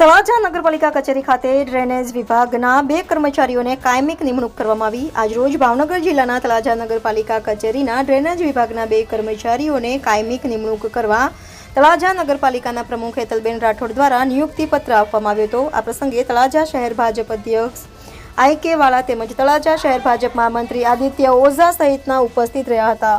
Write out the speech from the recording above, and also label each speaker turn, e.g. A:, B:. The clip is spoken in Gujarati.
A: તળાજા નગરપાલિકા કચેરી ખાતે ડ્રેનેજ વિભાગના બે કર્મચારીઓને કાયમિક નિમણૂક કરવામાં આવી. આજરોજ ભાવનગર જિલ્લાના તળાજા નગરપાલિકા કચેરીના ડ્રેનેજ વિભાગના બે કર્મચારીઓને કાયમિક નિમણૂક કરવા તળાજા નગરપાલિકાના પ્રમુખ હેતલબેન રાઠોડ દ્વારા નિયુક્તિ પત્ર આપવામાં આવ્યો હતો. આ પ્રસંગે તળાજા શહેર ભાજપ અધ્યક્ષ આઈ કે વાળા તેમજ તળાજા શહેર ભાજપ મહામંત્રી આદિત્ય ઓઝા સહિતના ઉપસ્થિત રહ્યા હતા.